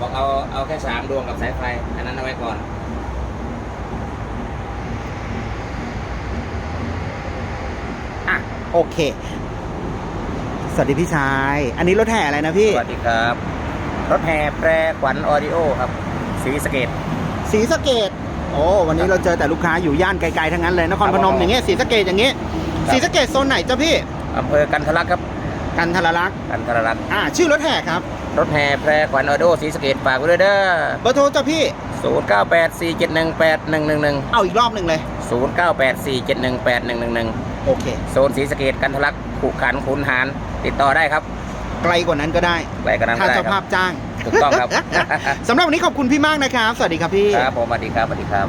บอกเอาเอาแค่สามดวงกับสายไฟ อันนั้นเอาไว้ก่อน อะโอเค สวัสดีพี่ชาย อันนี้รถแห่อะไรนะพี่ สวัสดีครับ รถแห่แปรขวัญออดิโอครับสีสะเกต สีสะเกดโอ้วันนี้เราเจอแต่ลูกค้าอยู่ย่านไกลๆทั้งนั้นเลยนครพนมอย่างเงี้ยสีสะเกดอย่างเงี้ยครับสีสะเกดโซนไหนจ้ะพี่อำเภอกันทะลักครับ กันทรลักษณ์กันทะลักอ่าชื่อรถแห่ครับ รถแห่แปรขวัญออดิโอสีสะเกตฝากไว้ด้วยเด้อเบอร์โทรจ้ะพี่ ศูนย์เก้าแปดสี่เจ็ดหนึ่งแปดหนึ่งหนึ่งหนึ่งเอาอีกรอบหนึ่งเลย ศูนย์เก้าแปดสี่เจ็ดหนึ่งแปดหนึ่งหนึ่งหนึ่งโอเค โซนสีสะเกตกันทะลักขู่ขันขุนหารติดต่อได้ครับไกลกว่านั้นก็ได้ไว้กันนั้นถ้าก็ได้เจ้าคภารัพบจ้าง ถูกต้องครับ สำหรับวันนี้ขอบคุณพี่มากนะครับ สวัสดีครับพี่ ครับผมสวัสดีครับสวัสดีครับ